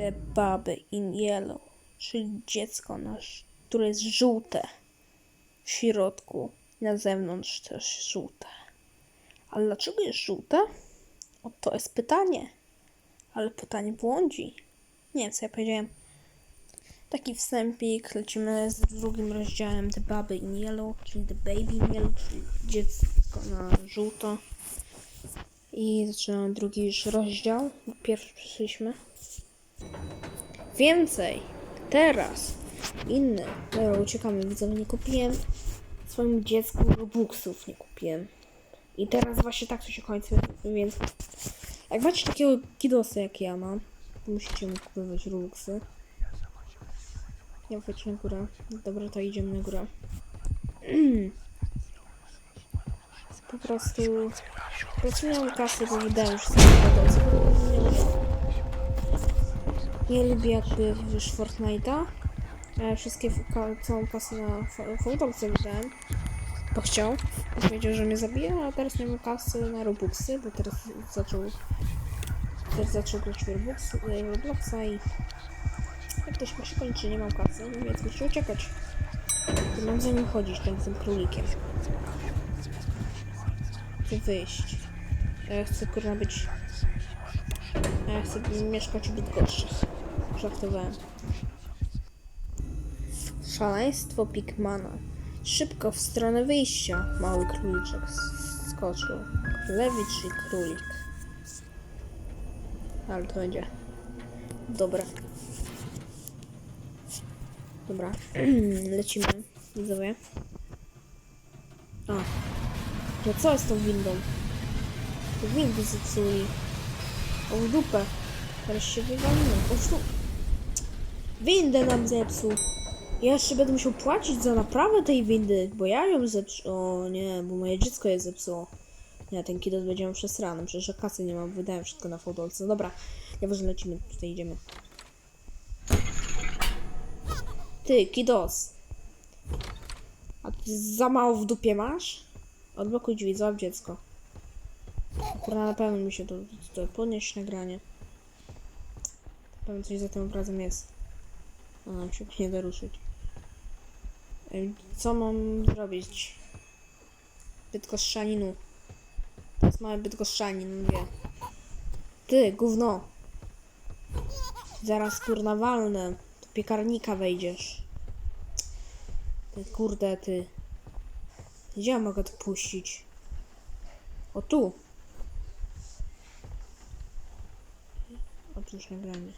The Baby in Yellow, czyli dziecko nasz, które jest żółte w środku, na zewnątrz też żółte. Ale dlaczego jest żółte? O, to jest pytanie. Ale pytanie błądzi. Nie wiem, co ja powiedziałem. Taki wstępik, lecimy z drugim rozdziałem The Baby in Yellow, czyli The Baby in Yellow, czyli dziecko na żółto. I zaczynamy drugi już rozdział. Pierwszy przyszliśmy. Więcej! Teraz! Inny. Dobra, uciekamy. Widzowie, nie kupiłem swojemu dziecku Robuxów. Nie kupiłem. I teraz właśnie tak to się kończy, więc jak macie takiego kidosa jak ja mam, to musicie mu kupować Robuxy. Ja wchodź na górę. Dobra, to idziemy na górę. po prostu... Po prostu nie mam kasy, bo wydałem. Nie lubię jakby już Fortnite'a. E, wszystkie całą kasę na fotolce wydałem. Bo chciał. Powiedział, że mnie zabije, a teraz nie mam kasy na Robuxy, bo teraz zaczął teraz zaczął grać e, Robloxa i jak to się kończy, nie mam kasy, no więc muszę uciekać. To mam za nim chodzić, tak z tym królikiem. Chcę wyjść. Ja chcę kurwa być... Ja chcę mieszkać w Bydgoszczy. Żartowałem. Szaleństwo Pigmana. Szybko w stronę wyjścia. Mały króliczek skoczył. Królewicz i królik. Ale to będzie. Dobra. Dobra. Lecimy. Widzowie. A. No co jest tą windą? Windy zepsuli. O dupę. Teraz się wywalimy. O dupę. Windę nam zepsuł. Ja jeszcze będę musiał płacić za naprawę tej windy, bo ja ją zepsułem. O nie, bo moje dziecko je zepsuło. Nie, ten kidos będzie miał przesrany, przecież ja kasy nie mam, wydałem wszystko na fotolce. No dobra, nieważne, lecimy, tutaj idziemy. Ty, kidos. A ty za mało w dupie masz? Odblokuj drzwi, złap dziecko. Kurwa, na pewno mi się to, to podnieść nagranie. Na pewno coś za tym obrazem jest. A nam się nie da ruszyć. Co mam zrobić? Bydgoszczaninu. To jest mały bydgoszczanin, mówię. Ty, gówno. Zaraz kurna walnę. Do piekarnika wejdziesz. Ty kurde, ty. Gdzie ja mogę to puścić? O tu. Otóż nagranie.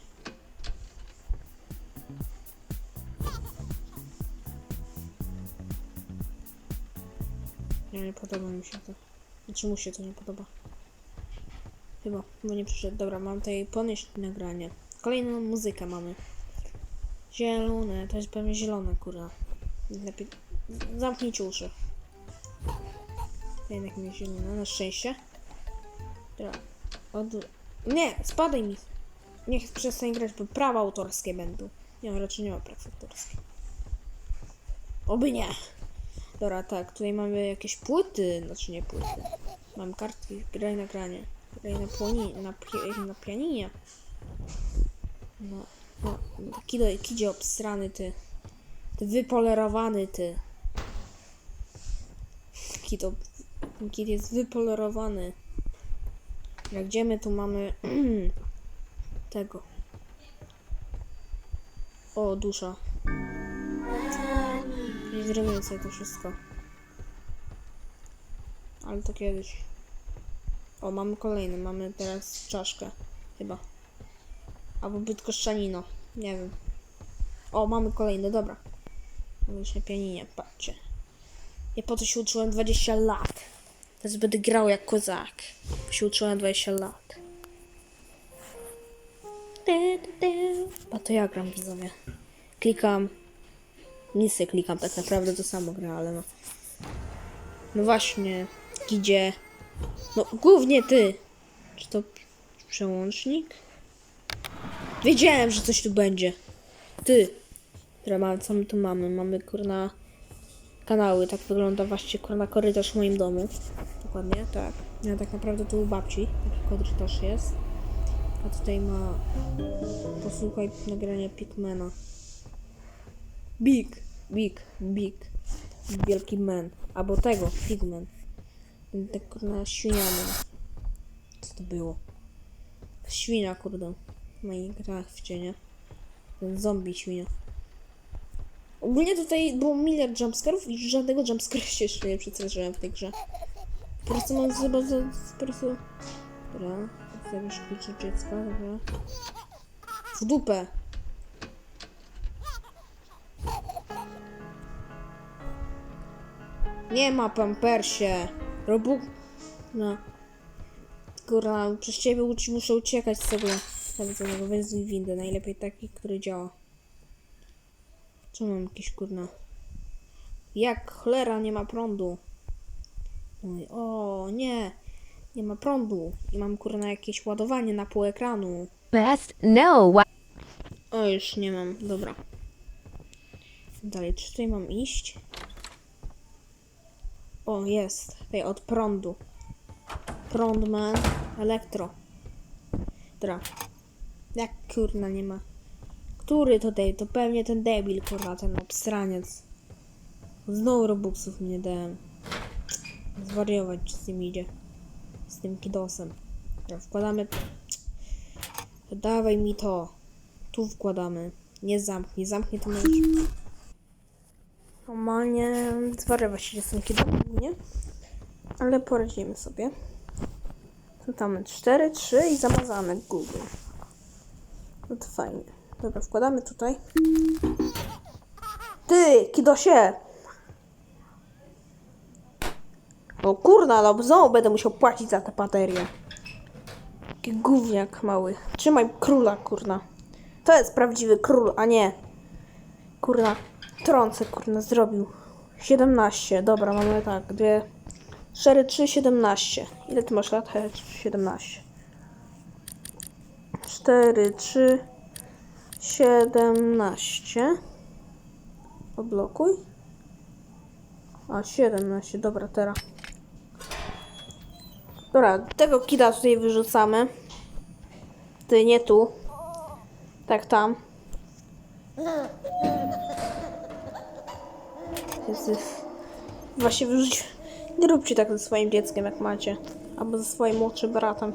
Nie, nie podoba mi się to. Znaczy mu się to nie podoba. Chyba, bo nie przyszedł. Dobra, mam tutaj ponieść nagranie. Kolejną muzykę mamy. Zielone, to jest pewnie zielone, kurwa. Lepiej... Zamknijcie uszy. Jednak nie zielone, na szczęście. Dobra. Od... Nie, spadaj mi. Niech przestań grać, bo prawa autorskie będą. Nie, raczej nie ma praw autorskich. Oby nie. Dobra, tak, tutaj mamy jakieś płyty, znaczy nie płyty. Mam kartki, graj na granie. Graj na, płoni, na, pi, na pianinie. No, no, kido, kidzie obstrany ty. Ty wypolerowany ty. Kido, kid jest wypolerowany. Jak gdzie my tu mamy tego. O, dusza. Nie zrobię sobie to wszystko. Ale to kiedyś. O, mamy kolejny. Mamy teraz czaszkę. Chyba. Albo bydgoszczanino. Nie wiem. O, mamy kolejny, dobra. Mamy już na pianinie, patrzcie. Ja po to się uczyłem 20 lat. Teraz będę grał jak kozak. Się uczyłem 20 lat. A to ja gram widzowie. Klikam nic klikam, tak naprawdę to samo gra, ale no. No właśnie, idzie. No głównie ty. Czy to przełącznik? Wiedziałem, że coś tu będzie. Ty. Mamy, co my tu mamy? Mamy kurna kanały, tak wygląda właśnie kurna korytarz w moim domu. Dokładnie, tak. Ja tak naprawdę tu u babci taki korytarz jest. A tutaj ma po posłuchaj nagrania Pigmana. Big, big, big. Wielki man. Albo tego, Pigman. Ten tak kurna świniany. Co to było? Świnia, kurde. W Minecrafcie, nie? Ten zombie świnia. Ogólnie tutaj było miliard jumpscarów i żadnego jumpscaru się jeszcze nie przestraszyłem w tej grze. Po prostu mam chyba za... po prostu... Dobra, zabierz klucze dziecka, dobra. W dupę! Nie ma pampersie! Robu... No. Kurwa, przez ciebie muszę uciekać z tego nawiedzonego. Wezwij windę, najlepiej taki, który działa. Co mam jakieś kurna? Jak cholera nie ma prądu? O nie! Nie ma prądu. I mam kurna jakieś ładowanie na pół ekranu. Best no. O, już nie mam. Dobra. Dalej, czy tutaj mam iść? O, jest. Tutaj od prądu. Prądman, elektro. Dobra. Jak kurna nie ma. Który to tej? To pewnie ten debil, kurwa, ten obstraniec. Znowu robuxów nie dałem. Zwariować z tym idzie. Z tym kidosem. Dobra, wkładamy... Dawaj mi to. Tu wkładamy. Nie zamknij, zamknij to możesz. Normalnie zwariować się z tym kidosem, nie? Ale poradzimy sobie. Tam 4, 3 i zamazane Google. No to fajnie. Dobra, wkładamy tutaj. Ty, kidosie! O kurna, no znowu będę musiał płacić za tę baterię. Taki gówniak mały. Trzymaj króla, kurna. To jest prawdziwy król, a nie. Kurna. Trącę, kurna, zrobił. 17. Dobra, mamy tak. Dwie. 4, 3, 17. Ile ty masz lat? He, 17. 4, 3, 17. Odblokuj. A, 17. Dobra, teraz. Dobra, tego kida tutaj wyrzucamy. Ty, nie tu. Tak, tam. Właśnie wyrzuć. Nie róbcie tak ze swoim dzieckiem, jak macie. Albo ze swoim młodszym bratem.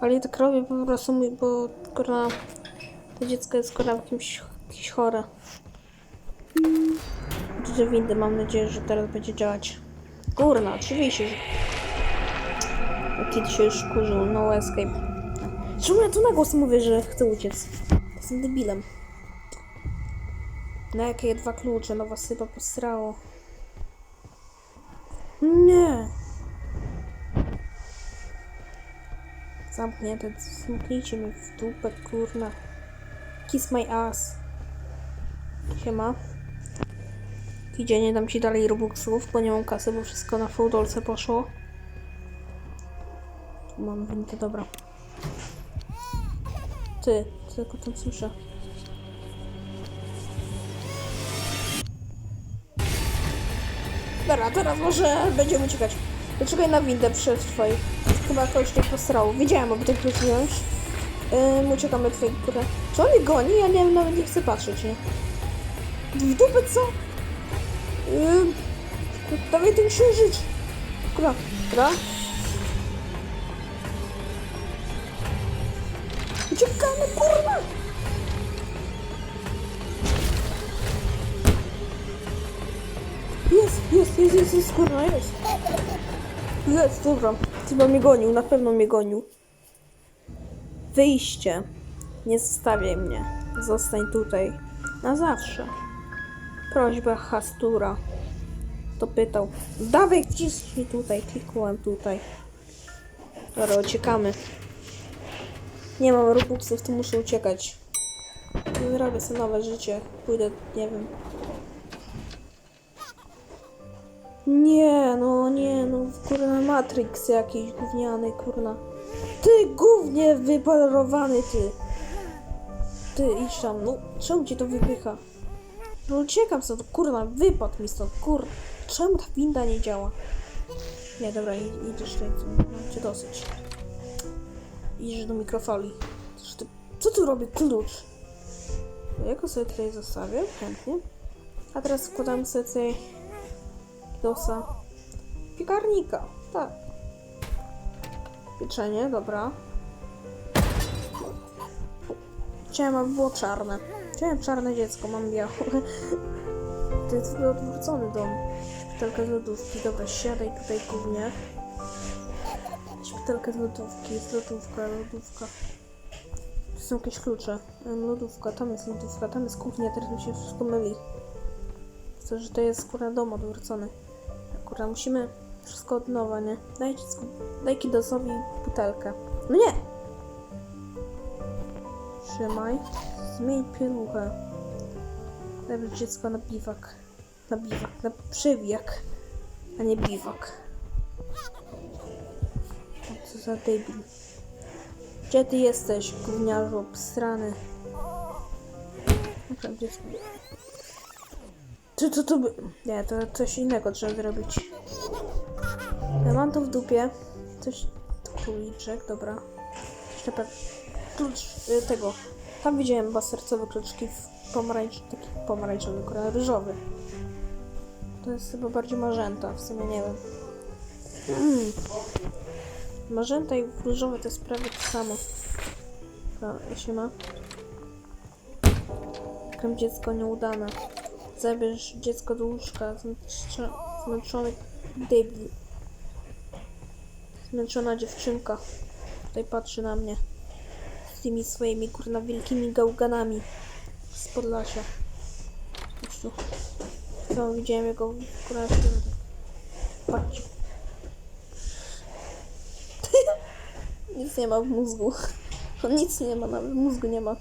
Ale ja tak robię po prostu, bo kurwa, to dziecko jest kurwa jakimś, jakieś chore. Widzę windy, mam nadzieję, że teraz będzie działać. Kurna, oczywiście, że Kid się już kurzył, no escape. Czemu ja tu na głos mówię, że chcę uciec? Jestem debilem. Na jakie dwa klucze? No was chyba posrało. Nie. Zamknięte, zamknijcie mi w dupę, kurna. Kiss my ass. Siema. Idzie, nie dam ci dalej robuxów, bo nie mam kasy, bo wszystko na foldolce poszło. Mam winkę, dobra. Ty, tylko tam słyszę. Dobra, teraz może będziemy uciekać. Poczekaj na windę przetrwaj. Chyba kogoś nie posrało. Wiedziałem, aby tak wziąć. Yy, uciekamy tutaj, kurde. Czy on goni? Ja nie wiem, nawet nie chcę patrzeć, nie? W dupę co? Yy, dawaj ten księżyc. Kurde, dobra. Uciekamy, kurwa! Jest, jest, jest, jest, jest, kurwa, jest. Jest, dobra. Chyba mnie gonił, na pewno mnie gonił. Wyjście. Nie zostawiaj mnie. Zostań tutaj. Na zawsze. Prośba Hastura. To pytał. Dawaj, wciśnij tutaj. Kliknąłem tutaj. Dobra, uciekamy. Nie mam robuxów, to muszę uciekać. Zrobię sobie nowe życie. Pójdę, nie wiem. Nie, no nie, no kurna Matrix jakiś gówniany, kurna. Ty gównie wyparowany, ty. Ty, idź tam, no czemu ci to wypycha? No uciekam stąd, kurna, wypadł mi stąd, kur... Czemu ta winda nie działa? Nie, dobra, id- idziesz tutaj, mam cię dosyć. Idziesz do mikrofali. Ty Co tu robi klucz? Ja sobie tutaj zostawię, chętnie. A teraz wkładamy sobie tutaj dosa piekarnika. Tak. Pieczenie, dobra. Chciałem, aby było czarne. Chciałem czarne dziecko, mam białe. To jest odwrócony dom. Szpitelka z lodówki. Dobra, siadaj tutaj głównie. Szpitelka z lodówki, jest lodówka, lodówka. Tu są jakieś klucze. Lodówka, tam jest lodówka, tam jest kuchnia, teraz mi się wszystko myli. Chcę, że to jest kurwa dom odwrócony. Kurwa, musimy wszystko od nowa, nie? Daj, daj kidosowi butelkę. No nie! Trzymaj. Zmień pieluchę. Daj dziecko na biwak. Na biwak, na przywiak, a nie biwak. O, Co za debil. Gdzie ty jesteś, gówniarzu? Okej, dziecko. Czy to to by... Nie, to coś innego trzeba zrobić. Ja mam to w dupie. Coś... Króliczek, dobra. Jeszcze pe... Klucz y, tego. Tam widziałem chyba sercowe kluczki w pomarańcz... Taki pomarańczowy, kurwa, ryżowy. To jest chyba bardziej marzęta, w sumie nie wiem. Mm. Marzęta i różowe to jest prawie to samo. No, się ma. Tam dziecko nieudane. Zabierz dziecko do łóżka. Zmęczo- Zmęczony debil. Zmęczona dziewczynka. Tutaj patrzy na mnie. Z tymi swoimi kurna wielkimi gałganami. Z Podlasia. Tu. No, widziałem jego kurna. Patrzcie. nic nie ma w mózgu. On nic nie ma, nawet w mózgu nie ma.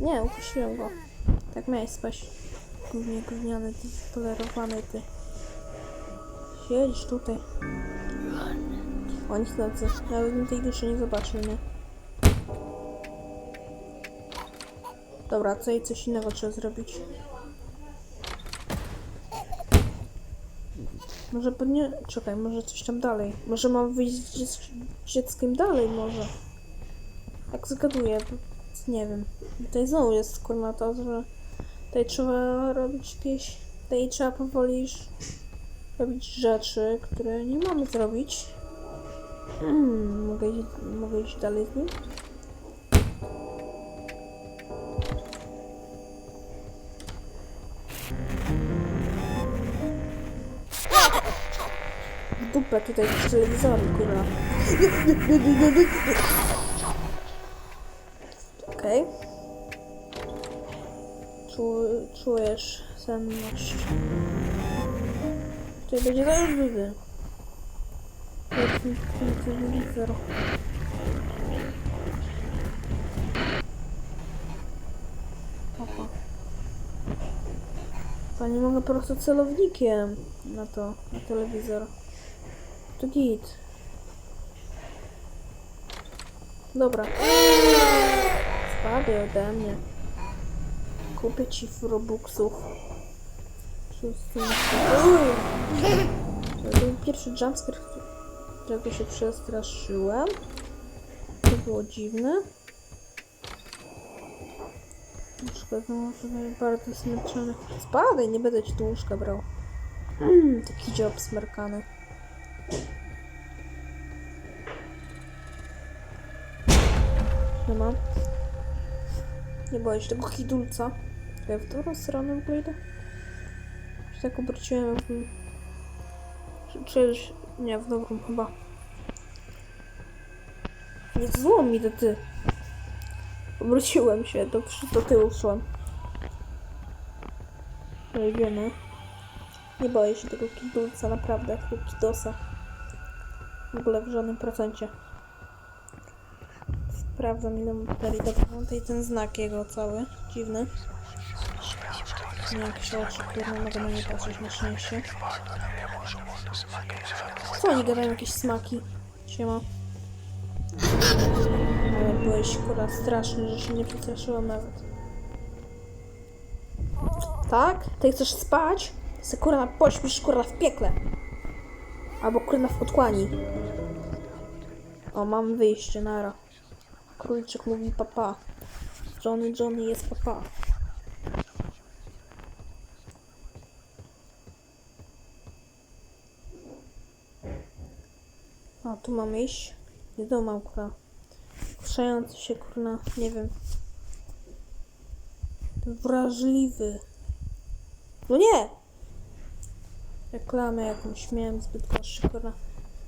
Nie, upuściłem go. Tak miałeś spaść. Głównie gówniany, ty polerowany, ty. Siedź tutaj. O, nic na co. Nawet bym tej duszy nie zobaczył, nie? Dobra, co i coś innego trzeba zrobić. Może pewnie... Czekaj, może coś tam dalej. Może mam wyjść z dziec dzieckiem dalej, może. Tak zgaduję, nie wiem. Tutaj znowu jest kurwa to, że tutaj trzeba robić jakieś... Tutaj trzeba powoli robić rzeczy, które nie mamy zrobić. Hmm, mogę, iść, mogę iść dalej z nim? W dupę tutaj z telewizorem, kurwa. Okej. Czu, czujesz senność. Tutaj będzie zaraz wywy. Telewizor. Opa. Chyba nie mogę po prostu celownikiem na to, na telewizor. To git. Dobra. Spadaj ode mnie. Kupię ci w Robuxów. To był pierwszy jumpscare, którego się przestraszyłem. To było dziwne. Łóżko znowu sobie bardzo zmęczone. Spadaj, nie będę ci tu łóżka brał. Mm, taki job smerkany. Nie ma. Nie się tego kidulca. Ja w którą stronę w ogóle idę? Się tak obróciłem. Czy- Czyż... Nie, w dobrą chyba. Nie złom mi do ty. Obróciłem się, do, do tyłu szłam. No wiemy. Nie boję się tego kidulca, naprawdę, tego kidosa. W ogóle w żadnym procencie. Sprawdzam ile mu tutaj ten znak jego cały, dziwny. Nie jakieś oczy, które mogę na nie patrzeć na szczęście. Co oni gadają jakieś smaki? Siema. Ale byłeś kurwa straszny, że się nie przestraszyłam nawet. Tak? Ty chcesz spać? Se kurwa pośpisz kurwa w piekle. Albo kurwa w otchłani. O, mam wyjście, nara. Króliczek mówi papa. Johnny, Johnny jest papa. Tu mam iść. Nie do mam kurwa. Kuszający się kurna, nie wiem. Wrażliwy. No nie! Reklamę jakąś miałem zbyt gorszy, kurwa.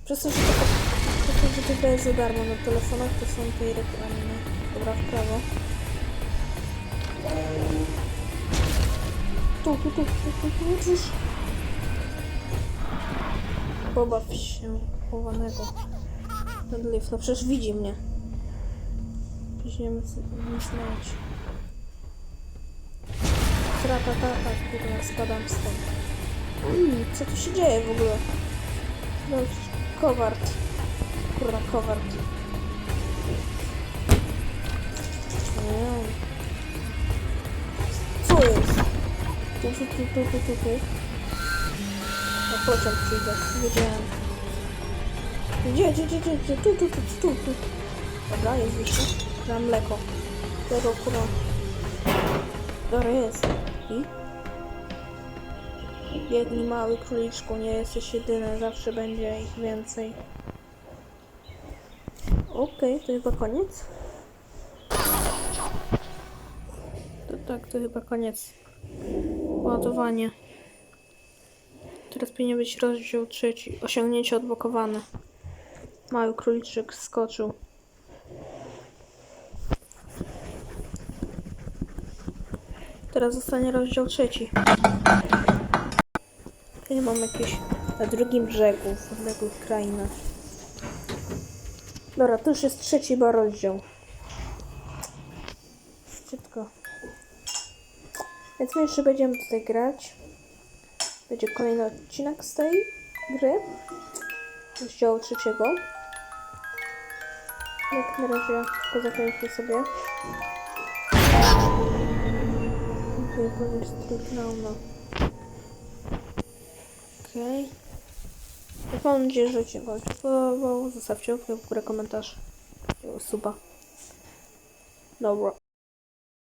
Przez to, że to, przez to, że to jest za darmo na telefonach, to są tej reklamy. Dobra, w prawo. Tu, tu, tu, tu, tu, tu, już. Pobaw się chowanego. Ten lift, no przecież widzi mnie. Weźmiemy nic znać. Trata, tata, kurwa, spadam stąd. Mm, co tu się dzieje w ogóle? No, kowart. Kurwa, kowart. Nie. Co jest? Tu, tu, tu, tu, tu, tu. Na pociąg przyjdę, wiedziałem. Gdzie, gdzie, gdzie, gdzie, gdzie? Tu, tu, tu, tu, tu. Dobra, jest wyjście. Mam mleko. Tego kurwa. Dobra, jest. I? Biegnij mały króliczku, nie jesteś jedyny, zawsze będzie ich więcej. Okej, to chyba koniec. To tak, to chyba koniec. Ładowanie. Teraz powinien być rozdział trzeci. Osiągnięcie odblokowane. Mały króliczek skoczył. Teraz zostanie rozdział trzeci. Ja mam jakieś na drugim brzegu, w odległych krainach. Dobra, to już jest trzeci rozdział. Szybko. Więc my jeszcze będziemy tutaj grać. Będzie kolejny odcinek z tej gry. Rozdziału trzeciego. Jak na razie tylko zakończmy sobie. Dziękuję, bo jest trudno. Okej. Okay. Mam nadzieję, że Ci podobał. Zostawcie w górę, komentarz. Suba. Dobra.